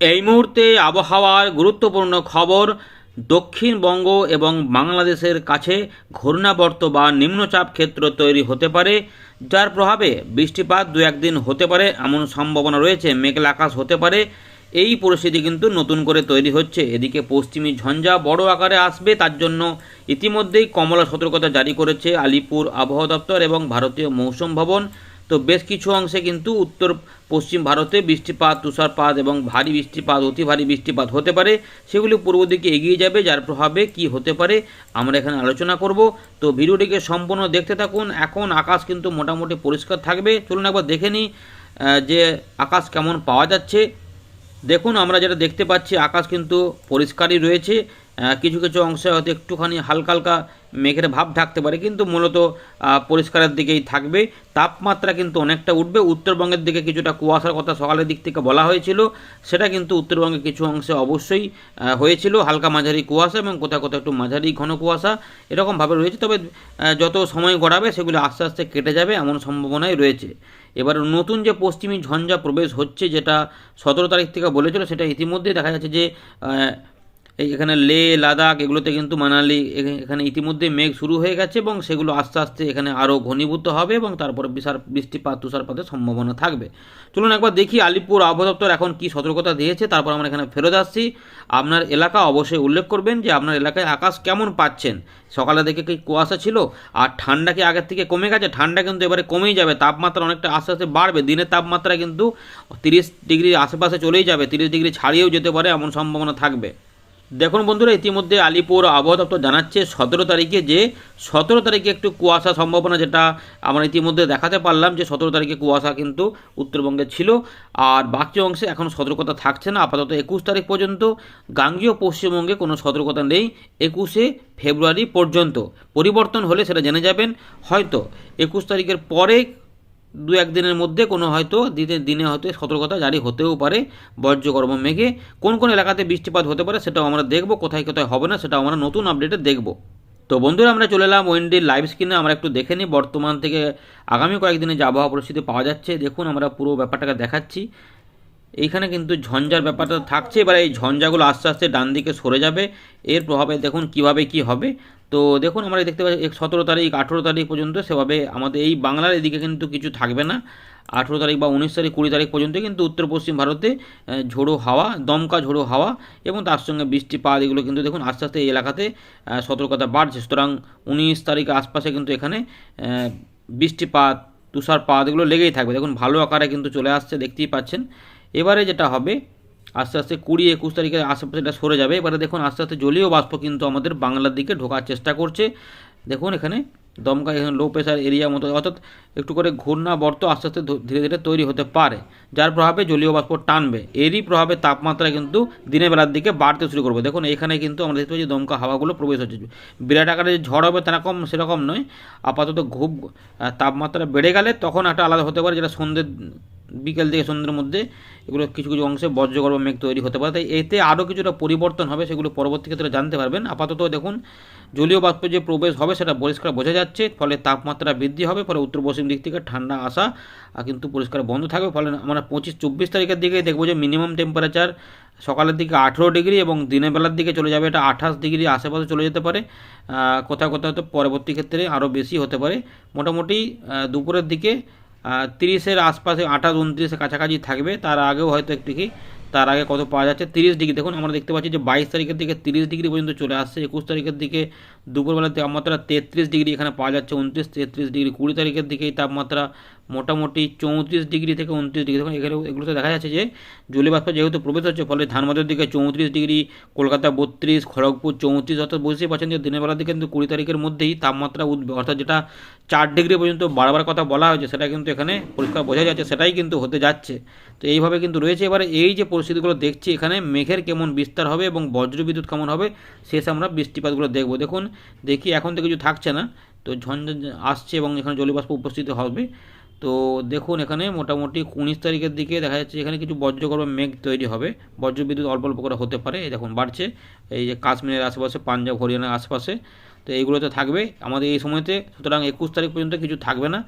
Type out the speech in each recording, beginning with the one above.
এই মুহূর্তে আবহাওয়ার গুরুত্বপূর্ণ খবর, দক্ষিণবঙ্গ এবং বাংলাদেশের কাছে ঘূর্ণাবর্ত বা নিম্নচাপ ক্ষেত্র তৈরি হতে পারে, যার প্রভাবে বৃষ্টিপাত দু একদিন হতে পারে, এমন সম্ভাবনা রয়েছে, মেঘলা আকাশ হতে পারে। এই পরিস্থিতি কিন্তু নতুন করে তৈরি হচ্ছে। এদিকে পশ্চিমী ঝঞ্ঝা বড় আকারে আসবে, তার জন্য ইতিমধ্যেই কমলা সতর্কতা জারি করেছে আলিপুর আবহাওয়া দপ্তর এবং ভারতীয় মৌসুম ভবন। তো বেশ কিছু অংশে কিন্তু উত্তর পশ্চিম ভারতে বৃষ্টিপাত, তুষারপাত এবং ভারী বৃষ্টিপাত, অতি ভারী বৃষ্টিপাত হতে পারে। সেগুলি পূর্ব দিকে এগিয়ে যাবে, যার প্রভাবে কি হতে পারে আমরা এখানে আলোচনা করব। তো ভিডিওটিকে সম্পূর্ণ দেখতে থাকুন। এখন আকাশ কিন্তু মোটামুটি পরিষ্কার থাকবে। চলুন একবার দেখে নিই যে আকাশ কেমন পাওয়া যাচ্ছে। দেখুন, আমরা যেটা দেখতে পাচ্ছি, আকাশ কিন্তু পরিষ্কারই রয়েছে। কিছু কিছু অংশে হয়তো একটুখানি হালকা হালকা মেঘের ভাব থাকতে পারে, কিন্তু মূলত পরিষ্কারের দিকেই থাকবে। তাপমাত্রা কিন্তু অনেকটা উঠবে। উত্তরবঙ্গের দিকে কিছুটা কুয়াশার কথা সকালের দিক থেকে বলা হয়েছিল। সেটা কিন্তু উত্তরবঙ্গে কিছু অংশে অবশ্যই হয়েছিল। হালকা মাঝারি কুয়াশা এবং কোথাও কোথাও একটু মাঝারি ঘন কুয়াশা এরকমভাবে রয়েছে। তবে যত সময় গড়াবে সেগুলো আস্তে আস্তে কেটে যাবে এমন সম্ভাবনাই রয়েছে। এবার নতুন যে পশ্চিমী ঝঞ্ঝা প্রবেশ হচ্ছে, যেটা সতেরো তারিখ থেকে বলেছিল, সেটা ইতিমধ্যেই দেখা যাচ্ছে যে এই এখানে লে, লাদাখ এগুলোতে কিন্তু মানালি এখানে ইতিমধ্যে মেঘ শুরু হয়ে গেছে এবং সেগুলো আস্তে আস্তে এখানে আরও ঘনীভূত হবে এবং তারপরে বিশাল বৃষ্টিপাত, তুষারপাতের সম্ভাবনা থাকবে। চলুন একবার দেখি আলিপুর আবহাওয়া দপ্তর এখন কি সতর্কতা দিয়েছে, তারপর আমরা এখানে ফেরত আসছি। আপনার এলাকা অবশ্যই উল্লেখ করবেন যে আপনার এলাকায় আকাশ কেমন পাচ্ছেন? সকালে দেখে কি কুয়াশা ছিল? আর ঠান্ডা কি আগের থেকে কমে গেছে? ঠান্ডা কিন্তু এবারে কমেই যাবে, তাপমাত্রা অনেকটা আস্তে আস্তে বাড়বে। দিনের তাপমাত্রা কিন্তু তিরিশ ডিগ্রির আশেপাশে চলেই যাবে, তিরিশ ডিগ্রি ছাড়িয়েও যেতে পারে এমন সম্ভাবনা থাকবে। দেখুন বন্ধুরা, ইতিমধ্যে আলিপুর আবহাওয়া দপ্তর জানাচ্ছে সতেরো তারিখে যে সতেরো তারিখে একটু কুয়াশা সম্ভাবনা যেটা আমরা ইতিমধ্যে দেখাতে পারলাম যে সতেরো তারিখে কুয়াশা কিন্তু উত্তরবঙ্গে ছিল। আর বাকি অংশে এখন সতর্কতা থাকছে না, আপাতত একুশ তারিখ পর্যন্ত। গাঙ্গীয় পশ্চিমবঙ্গে কোনো সতর্কতা নেই একুশে ফেব্রুয়ারি পর্যন্ত। পরিবর্তন হলে সেটা জেনে যাবেন। হয়তো একুশ তারিখের পরে দু একদিনের মধ্যে কোনো হয়তো দিনে দিনে হয়তো সতর্কতা জারি হতেও পারে বজ্রগর্ভ মেঘে। কোন কোন এলাকাতে বৃষ্টিপাত হতে পারে সেটাও আমরা দেখব, কোথায় কোথায় হবে না সেটাও আমরা নতুন আপডেটে দেখব। তো বন্ধুরা, আমরা চলে এলাম ওয়েন্ডির লাইভ স্ক্রিনে আমরা একটু দেখে নিই। বর্তমান থেকে আগামী কয়েকদিনে যে আবহাওয়া পরিস্থিতি পাওয়া যাচ্ছে, দেখুন আমরা পুরো ব্যাপারটাকে দেখাচ্ছি। এইখানে কিন্তু ঝঞ্ঝার ব্যাপারটা থাকছে, এবার এই ঝঞ্ঝাগুলো আস্তে আস্তে ডান দিকে সরে যাবে। এর প্রভাবে দেখুন কীভাবে কি হবে। তো দেখুন, আমরা দেখতে পাচ্ছি সতেরো তারিখ, আঠেরো তারিখ পর্যন্ত সেভাবে আমাদের এই বাংলার এদিকে কিন্তু কিছু থাকবে না। আঠেরো তারিখ বা উনিশ তারিখ, কুড়ি তারিখ পর্যন্ত কিন্তু উত্তর পশ্চিম ভারতে ঝোড়ো হাওয়া, দমকা ঝোড়ো হাওয়া এবং তার সঙ্গে বৃষ্টিপাত, এগুলো কিন্তু দেখুন আস্তে আস্তে এই এলাকাতে সতর্কতা বাড়ছে। সুতরাং উনিশ তারিখ আশপাশে কিন্তু এখানে বৃষ্টিপাত, তুষারপাত এগুলো লেগেই থাকবে। দেখুন, ভালো আকারে কিন্তু চলে আসছে, দেখতেই পাচ্ছেন। এবারে যেটা হবে আস্তে আস্তে কুড়ি একুশ তারিখের আশেপাশে এটা সরে যাবে। এবারে দেখুন, আস্তে আস্তে জলীয় বাষ্প কিন্তু আমাদের বাংলার দিকে ঢোকার চেষ্টা করছে। দেখুন এখানে দমকা, এখানে লো প্রেশার এরিয়া মতো, অর্থাৎ একটু করে ঘূর্ণাবর্ত আস্তে আস্তে ধীরে ধীরে তৈরি হতে পারে, যার প্রভাবে জলীয় বাষ্প টানবে। এরই প্রভাবে তাপমাত্রা কিন্তু দিনের বেলার দিকে বাড়তে শুরু করবে। দেখুন, এখানে কিন্তু আমরা দেখতে পাচ্ছি দমকা হাওয়াগুলো প্রবেশ হচ্ছে বিরাট আকারে যে ঝড় হবে তেরকম সেরকম নয়। আপাতত খুব তাপমাত্রা বেড়ে গেলে তখন একটা আলাদা হতে পারে, যেটা সন্ধ্যের বিকেল থেকে সন্ধ্যের মধ্যে এগুলো কিছু কিছু অংশে বজ্রগর্ভ মেঘ তৈরি হতে পারে। তাই এতে আরও কিছুটা পরিবর্তন হবে সেগুলো পরবর্তী ক্ষেত্রে জানতে পারবেন। আপাতত দেখুন, জলীয় বাষ্প যে প্রবেশ হবে সেটা পরিষ্কার বোঝা যাচ্ছে, ফলে তাপমাত্রা বৃদ্ধি হবে, ফলে উত্তর পশ্চিম দিক থেকে ঠান্ডা আসা কিন্তু পরিষ্কার বন্ধ থাকবে। ফলে আমরা পঁচিশ চব্বিশ তারিখের দিকে দেখব যে মিনিমাম টেম্পারেচার সকালের দিকে আঠেরো ডিগ্রি এবং দিনের বেলার দিকে চলে যাবে এটা আঠাশ ডিগ্রি আশেপাশে চলে যেতে পারে। কোথাও কোথাও তো পরবর্তী ক্ষেত্রে আরও বেশি হতে পারে। মোটামুটি দুপুরের দিকে তিরিশের আশপাশে আঠাশ, উনত্রিশের কাছাকাছি থাকবে। তার আগেও হয়তো একটু কি তার আগে কত পাওয়া যাচ্ছে? তিরিশ ডিগ্রি। দেখুন, আমরা দেখতে পাচ্ছি যে বাইশ তারিখের দিকে তিরিশ ডিগ্রি পর্যন্ত চলে আসছে। একুশ তারিখের দিকে দুপুরবেলা তাপমাত্রা তেত্রিশ ডিগ্রি, এখানে পাওয়া যাচ্ছে উনত্রিশ, তেত্রিশ ডিগ্রি। কুড়ি তারিখের দিকে এই তাপমাত্রা মোটামুটি চৌত্রিশ ডিগ্রি থেকে উনত্রিশ ডিগ্রি। দেখুন, এখানে এগুলোতে দেখা যাচ্ছে যে জলীয় বাষ্প যেহেতু প্রবেশ হচ্ছে ফলে ধানবাদের দিকে চৌত্রিশ ডিগ্রি, কলকাতা বত্রিশ, খড়গপুর চৌত্রিশ, অর্থাৎ বুঝতেই পারছেন যে দিনের বেলার দিকে কিন্তু কুড়ি তারিখের মধ্যেই তাপমাত্রা উঠবে। অর্থাৎ যেটা চার ডিগ্রি পর্যন্ত বারবার কথা বলা হয়েছে, সেটা কিন্তু এখানে পরিষ্কার বোঝা যাচ্ছে, সেটাই কিন্তু হতে যাচ্ছে। তো এইভাবে কিন্তু রয়েছে। এবারে এই যে পরিস্থিতিগুলো দেখছি, এখানে মেঘের কেমন বিস্তার হবে এবং বজ্রবিদ্যুৎ কেমন হবে, শেষে আমরা বৃষ্টিপাতগুলো দেখব। দেখুন দেখি, এখন তো কিছু থাকছে না। তো ঝঞ্ঝা আসছে এবং এখানে জলীয়বাষ্প উপস্থিত হবে। তো দেখুন, এখানে মোটামুটি উনিশ তারিখের দিকে দেখা যাচ্ছে এখানে কিছু বজ্রগর্ভ মেঘ তৈরি হবে। বজ্রবিদ্যুৎ অল্প অল্প করে হতে পারে। দেখুন, বাড়ছে। এই যে কাশ্মীরের আশেপাশে, পাঞ্জাব, হরিয়ানার আশেপাশে। তো এইগুলো তো থাকবে। আমাদের এই সময়তে, সুতরাং একুশ তারিখ পর্যন্ত কিছু থাকবে না।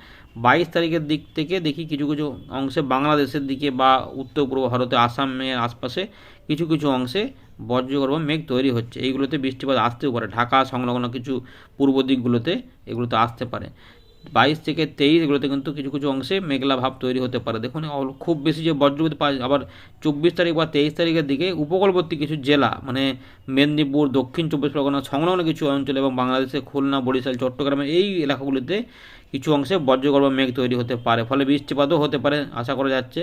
বাইশ তারিখের দিক থেকে দেখি কিছু কিছু অংশে বাংলাদেশের দিকে বা উত্তর পূর্ব ভারতে, আসামের আশপাশে কিছু কিছু অংশে বজ্রগর্ভ মেঘ তৈরি হচ্ছে। এইগুলোতে বৃষ্টিপাত আসতেও পারে। ঢাকা সংলগ্ন কিছু পূর্ব দিকগুলোতে এগুলোতে আসতে পারে। বাইশ থেকে তেইশ এগুলোতে কিন্তু কিছু কিছু অংশে মেঘলা ভাব তৈরি হতে পারে। দেখুন খুব বেশি যে বজ্রপাত পাওয়া আবার চব্বিশ তারিখ বা তেইশ তারিখের দিকে উপকূলবর্তী কিছু জেলা মানে মেদিনীপুর, দক্ষিণ চব্বিশ পরগনা সংলগ্ন কিছু অঞ্চল এবং বাংলাদেশে খুলনা, বরিশাল চট্টগ্রামে এই এলাকাগুলিতে কিছু অংশে বজ্রগর্ভ মেঘ তৈরি হতে পারে। ফলে বৃষ্টিপাতও হতে পারে, আশা করা যাচ্ছে।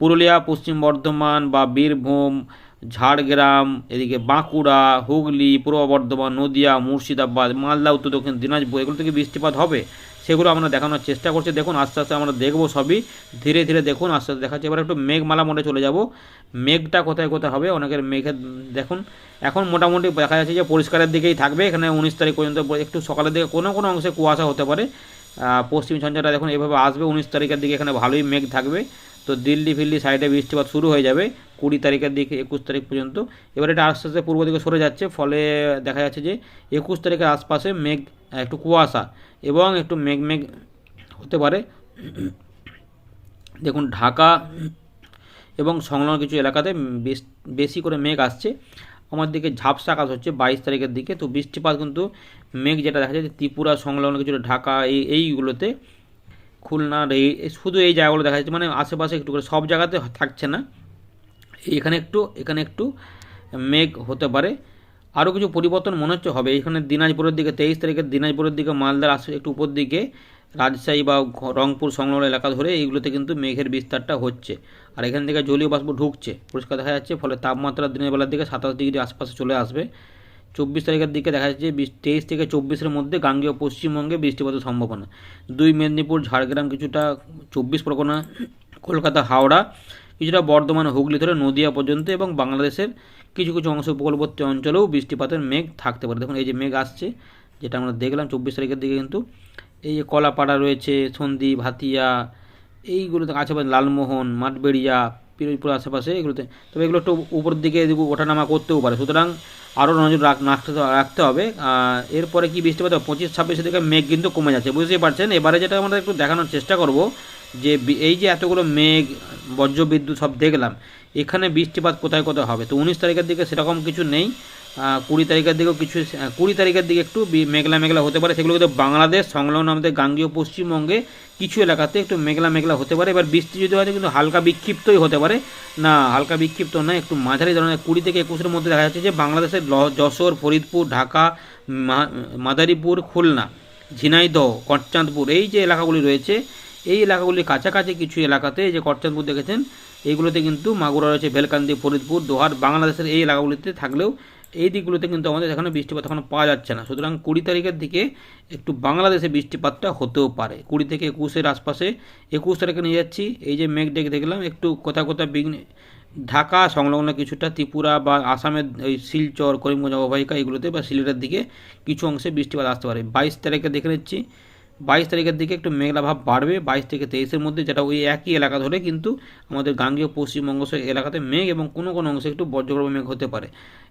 পুরুলিয়া, পশ্চিম বর্ধমান বা বীরভূম, ঝাড়গ্রাম, এদিকে বাঁকুড়া, হুগলি, পূর্ব বর্ধমান, নদিয়া, মুর্শিদাবাদ, মালদা, উত্তর দক্ষিণ দিনাজপুর, এগুলো থেকে বৃষ্টিপাত হবে। সেগুলো আমরা দেখানোর চেষ্টা করছি। দেখুন, আস্তে আস্তে আমরা দেখব সবই। ধীরে ধীরে দেখুন, আস্তে আস্তে দেখাচ্ছি। এবার একটু মেঘমালা মোড়ে চলে যাব। মেঘটা কোথায় কোথায় হবে? অনেকের মেঘের দেখুন, এখন মোটামুটি দেখা যাচ্ছে যে পরিষ্কারের দিকেই থাকবে। এখানে উনিশ তারিখ পর্যন্ত একটু সকালের দিকে কোনো কোনো অংশে কুয়াশা হতে পারে। পশ্চিম ঝঞ্ঝাটা দেখুন, এভাবে আসবে। উনিশ তারিখের দিকে এখানে ভালোই মেঘ থাকবে। তো দিল্লি ফিল্লি সাইডে বৃষ্টিপাত শুরু হয়ে যাবে কুড়ি তারিখের দিকে, একুশ তারিখ পর্যন্ত। এবার এটা আস্তে আস্তে পূর্ব দিকে সরে যাচ্ছে। ফলে দেখা যাচ্ছে যে একুশ তারিখের আশপাশে মেঘ একটু কুয়াশা এবং একটু মেঘ মেঘ হতে পারে। দেখুন, ঢাকা এবং সংলগ্ন কিছু এলাকাতে বেশ- করে মেঘ আসছে। আমার দিকে ঝাপসা আকাশ হচ্ছে বাইশ তারিখের দিকে। তো বৃষ্টিপাত কিন্তু মেঘ যেটা দেখা যাচ্ছে ত্রিপুরা, সংলগ্ন কিছু ঢাকা, এই, এইগুলোতে খুলনার এই শুধু এই জায়গাগুলো দেখা যাচ্ছে। মানে আশেপাশে একটু করে সব জায়গাতে থাকছে না। এখানে একটু এখানে একটু মেঘ হতে পারে। আরও কিছু পরিবর্তন মনে হচ্ছে, হবে। এখানে দিনাজপুরের দিকে তেইশ তারিখের দিনাজপুরের দিকে মালদার আসে একটু উপর দিকে রাজশাহী বা রংপুর সংলগ্ন এলাকা ধরে এইগুলোতে কিন্তু মেঘের বিস্তারটা হচ্ছে। আর এখান থেকে জলীয় বাষ্প ঢুকছে, পরিষ্কার দেখা যাচ্ছে, ফলে তাপমাত্রা দিনের বেলার দিকে সাতাশ ডিগ্রি আশপাশে চলে আসবে। চব্বিশ তারিখের দিকে দেখা যাচ্ছে তেইশ থেকে চব্বিশের মধ্যে গাঙ্গেয় পশ্চিমবঙ্গে বৃষ্টিপাতের সম্ভাবনা। দুই মেদিনীপুর, ঝাড়গ্রাম কিছুটা চব্বিশ পরগনা, কলকাতা, হাওড়া, কিছুটা বর্ধমান, হুগলি ধরে নদিয়া পর্যন্ত এবং বাংলাদেশের কিছু কিছু অংশ উপকূলবর্তী অঞ্চলেও বৃষ্টিপাতের মেঘ থাকতে পারে। দেখুন, এই যে মেঘ আসছে, যেটা আমরা দেখলাম চব্বিশ তারিখের দিকে কিন্তু, এই যে কলাপাড়া রয়েছে, সন্ধি, ভাতিয়া এইগুলোতে আশেপাশে লালমোহন, মাঠবেড়িয়া পিরোজপুর আশেপাশে এগুলোতে। তবে এগুলো একটু উপর দিকে ওঠা ওঠানামা করতেও পারে। সুতরাং আরও নজর রাখ রাখতে রাখতে হবে। এরপরে কি বৃষ্টিপাত? পঁচিশ ছাব্বিশের দিকে মেঘ কিন্তু কমে যাচ্ছে। বুঝতেই পারছেন? এবারে যেটা আমরা একটু দেখানোর চেষ্টা করব, যে এই যে এতগুলো মেঘ, বজ্রবিদ্যুৎ সব দেখলাম, এখানে বৃষ্টিপাত কোথায় কোথায় হবে? তো উনিশ তারিখের দিকে সেরকম কিছু নেই। কুড়ি তারিখের দিকেও কিছু কুড়ি তারিখের দিকে একটু মেঘলা মেঘলা হতে পারে। সেগুলো কিন্তু বাংলাদেশ, সংলগ্ন আমাদের গাঙ্গীয় পশ্চিমবঙ্গে কিছু এলাকাতে একটু মেঘলা মেঘলা হতে পারে। এবার বৃষ্টি যদি হয় কিন্তু হালকা বিক্ষিপ্তই হতে পারে। না, হালকা বিক্ষিপ্ত নয়, একটু মাঝারি ধরনের। কুড়ি থেকে একুশের মধ্যে দেখা যাচ্ছে যে বাংলাদেশের যশোর, ফরিদপুর, ঢাকা মাদারীপুর, খুলনা, ঝিনাইদহ, কটচাঁদপুর এই যে এলাকাগুলি রয়েছে, এই এলাকাগুলির কাছাকাছি কিছু এলাকাতে যে কটচাঁদপুর দেখেছেন, এইগুলোতে কিন্তু মাগুরা রয়েছে, ভেলকান্দি, ফরিদপুর, দোহার, বাংলাদেশের এই এলাকাগুলিতে থাকলেও এই দিকগুলোতে কিন্তু আমাদের এখানে বৃষ্টিপাত এখনও পাওয়া যাচ্ছে না। সুতরাং কুড়ি তারিখের দিকে একটু বাংলাদেশে বৃষ্টিপাতটা হতেও পারে। কুড়ি থেকে একুশের আশপাশে একুশ তারিখে নিয়ে যাচ্ছি। এই যে মেঘ ডেকে দেখলাম, একটু কোথাও কোথাও বিঘ্ন ঢাকা সংলগ্ন কিছুটা ত্রিপুরা বা আসামের ওই শিলচর, করিমগঞ্জ, অববাহিকা, এগুলোতে বা সিলেটের দিকে কিছু অংশে বৃষ্টিপাত আসতে পারে। বাইশ তারিখে দেখে নিচ্ছি। বাইশ তারিখের দিকে একটু মেঘলা ভাব বাড়বে। বাইশ থেকে তেইশের মধ্যে যেটা ওই একই এলাকা ধরে কিন্তু আমাদের গাঙ্গীয় পশ্চিমবঙ্গ এলাকাতে মেঘ এবং কোনো কোনো অংশে একটু বজ্রগর্ভ মেঘ হতে পারে।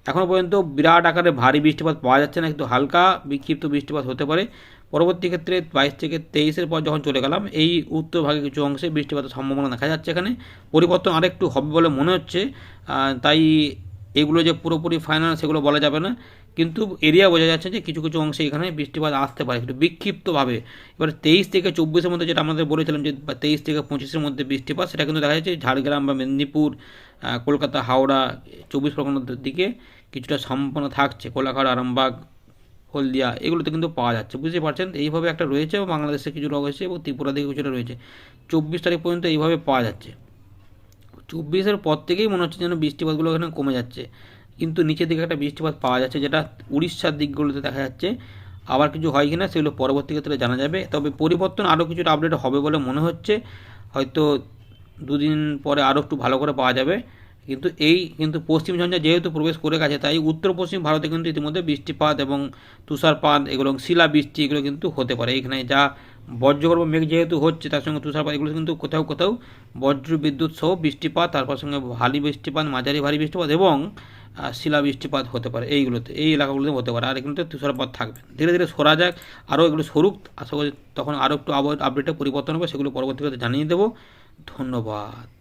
এখনও পর্যন্ত বিরাট আকারে ভারী বৃষ্টিপাত পাওয়া যাচ্ছে না কিন্তু হালকা বিক্ষিপ্ত বৃষ্টিপাত হতে পারে। পরবর্তী ক্ষেত্রে বাইশ থেকে তেইশের পর যখন চলে গেলাম, এই উত্তর ভাগে কিছু অংশে বৃষ্টিপাতের সম্ভাবনা দেখা যাচ্ছে এখানে। পরিবর্তন আরেকটু হবে বলে মনে হচ্ছে তাই এগুলো যে পুরোপুরি ফাইনাল সেগুলো বলা যাবে না। কিন্তু এরিয়া বোঝা যাচ্ছে যে কিছু কিছু অংশে এখানে বৃষ্টিপাত আসতে পারে একটু বিক্ষিপ্তভাবে। এবার তেইশ থেকে চব্বিশের মধ্যে যেটা আমাদের বলেছিলাম যে তেইশ থেকে পঁচিশের মধ্যে বৃষ্টিপাত, সেটা কিন্তু দেখা যাচ্ছে ঝাড়গ্রাম বা মেদিনীপুর কলকাতা, হাওড়া, চব্বিশ পরগনার দিকে কিছুটা সম্পন্ন থাকছে। কোলাঘাট, আরামবাগ, হলদিয়া, এগুলোতে কিন্তু পাওয়া যাচ্ছে। বুঝতে পারছেন? এইভাবে একটা রয়েছে বাংলাদেশে কিছু রয়েছে এবং ত্রিপুরা দিকে কিছুটা রয়েছে। চব্বিশ তারিখ পর্যন্ত এইভাবে পাওয়া যাচ্ছে। চব্বিশের পর থেকেই মনে হচ্ছে যেন বৃষ্টিপাতগুলো এখানে কমে যাচ্ছে। কিন্তু নিচের দিকে একটা বৃষ্টিপাত পাওয়া যাচ্ছে, যেটা উড়িষ্যার দিকগুলোতে দেখা যাচ্ছে। আবার কিছু হয় কিনা সেগুলো পরবর্তী ক্ষেত্রে জানা যাবে। তবে পরিবর্তন আরও কিছুটা আপডেট হবে বলে মনে হচ্ছে। হয়তো দুদিন পরে আরও একটু ভালো করে পাওয়া যাবে। কিন্তু এই, কিন্তু পশ্চিম ঝঞ্ঝা যেহেতু প্রবেশ করে গেছে, তাই উত্তর পশ্চিম ভারতে কিন্তু ইতিমধ্যে বৃষ্টিপাত এবং তুষারপাত, এগুলো শিলা বৃষ্টি এগুলো কিন্তু হতে পারে। এখানে যা বজ্রগর্ভ মেঘ যেহেতু হচ্ছে, তার সঙ্গে তুষারপাত, এগুলো কিন্তু কোথাও কোথাও বজ্র বিদ্যুৎ সহ বৃষ্টিপাত তারপর সঙ্গে ভারী বৃষ্টিপাত, মাঝারি ভারী বৃষ্টিপাত এবং শিলা বৃষ্টিপাত হতে পারে এইগুলোতে, এই এলাকাগুলোতে হতে পারে, আর এগুলোতে তুষারপাত থাকবে ধীরে ধীরে সরা যাক, আরও এগুলো সরুক, আশা করি তখন আরও একটু আবহাওয়া আপডেটে পরিবর্তন হবে, সেগুলো পরবর্তীকালে জানিয়ে দেবো। ধন্যবাদ।